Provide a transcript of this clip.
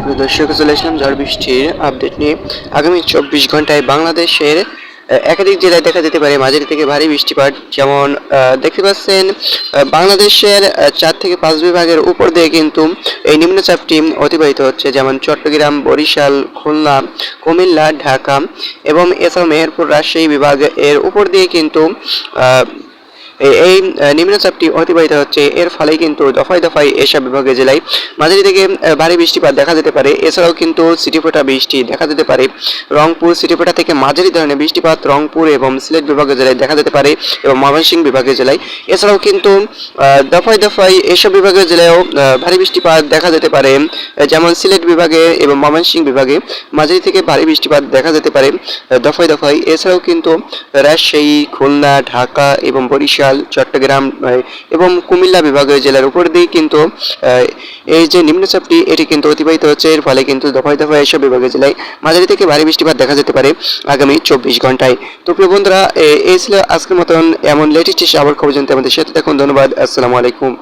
প্রিয় দর্শক, চলে আসলাম ঝড় বৃষ্টির আপডেট নিয়ে। আগামী চব্বিশ ঘন্টায় বাংলাদেশের একাধিক জেলায় দেখা যেতে পারে মাঝারি থেকে ভারী বৃষ্টিপাত। যেমন দেখতে পাচ্ছেন বাংলাদেশের চার থেকে পাঁচ বিভাগের উপর দিয়ে কিন্তু এই নিম্নচাপটি অতিবাহিত হচ্ছে। যেমন, চট্টগ্রাম, বরিশাল, খুলনা, কুমিল্লা, ঢাকা এবং এছাড়াও মেহেরপুর, রাজশাহী বিভাগ এর উপর দিয়ে কিন্তু এই- আহ, নিম্নচাপটি অতিবাহিত হচ্ছে। এর ফলে কিন্তু দফায় দফায় এসব বিভাগের জেলায় মাঝারি থেকে ভারী বৃষ্টিপাত দেখা যেতে পারে। এছাড়াও কিন্তু সিটিফোটা বৃষ্টি দেখা যেতে পারে। রংপুর সিটিফোটা থেকে মাঝারি ধরনের বৃষ্টিপাত রংপুর এবং সিলেট বিভাগের জেলায় দেখা যেতে পারে এবং ময়মনসিংহ বিভাগের জেলায়। এছাড়াও কিন্তু দফায় দফায় এসব বিভাগের জেলায়ও ভারী বৃষ্টিপাত দেখা যেতে পারে। যেমন সিলেট বিভাগে এবং ময়মনসিংহ বিভাগে মাঝারি থেকে ভারী বৃষ্টিপাত দেখা যেতে পারে দফায় দফায়। এছাড়াও কিন্তু রাজশাহী খুলনা ঢাকা এবং বরিশাল চট্টগ্রাম এবং কুমিল্লা বিভাগীয় জেলার উপর দিয়ে কিন্তু এই যে নিম্নচাপটি এটি কিন্তু অতিবাহিত হচ্ছে। এর ফলে কিন্তু দফায় দফায় এসব বিভাগীয় জেলায় মাঝারি থেকে ভারী বৃষ্টিপাত দেখা যেতে পারে আগামী চব্বিশ ঘন্টায় তো প্রিয় বন্ধুরা এই ছিল আজকের মতন এমন লেটেস্ট আবার খবর জানতে আমাদের সাথে দেখুন ধন্যবাদ। আসসালামু আলাইকুম।